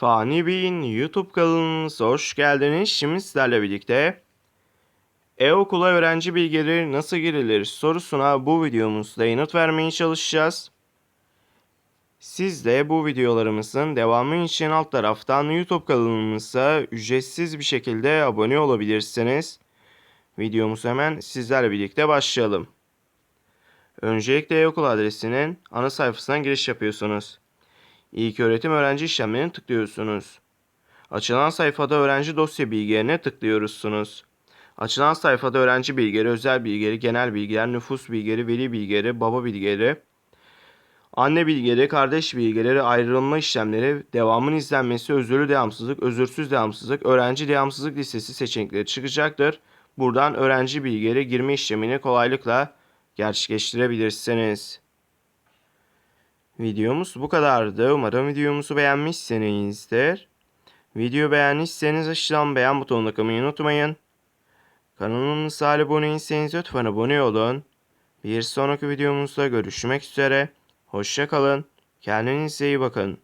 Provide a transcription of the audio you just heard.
Fani Bey'in YouTube kanalımıza hoş geldiniz. Şimdi sizlerle birlikte e-okula öğrenci bilgileri nasıl girilir sorusuna bu videomuzda yanıt vermeye çalışacağız. Siz de bu videolarımızın devamı için alt taraftan YouTube kanalımıza ücretsiz bir şekilde abone olabilirsiniz. Videomuz hemen sizlerle birlikte başlayalım. Öncelikle e-okul adresinin ana sayfasına giriş yapıyorsunuz. İlk öğretim öğrenci işlemlerine tıklıyorsunuz. Açılan sayfada öğrenci dosya bilgilerine tıklıyorsunuz. Açılan sayfada öğrenci bilgileri, özel bilgileri, genel bilgiler, nüfus bilgileri, veli bilgileri, baba bilgileri, anne bilgileri, kardeş bilgileri, ayrılma işlemleri, devamın izlenmesi, özürlü devamsızlık, özürsüz devamsızlık, öğrenci devamsızlık listesi seçenekleri çıkacaktır. Buradan öğrenci bilgileri girme işlemini kolaylıkla gerçekleştirebilirsiniz. Videomuz bu kadardı. Umarım videomuzu beğenmişsinizdir. Video beğendiyseniz aşağıdan beğen butonuna tıklamayı unutmayın. Kanalımıza abone değilseniz lütfen abone olun. Bir sonraki videomuzda görüşmek üzere. Hoşça kalın. Kendinize iyi bakın.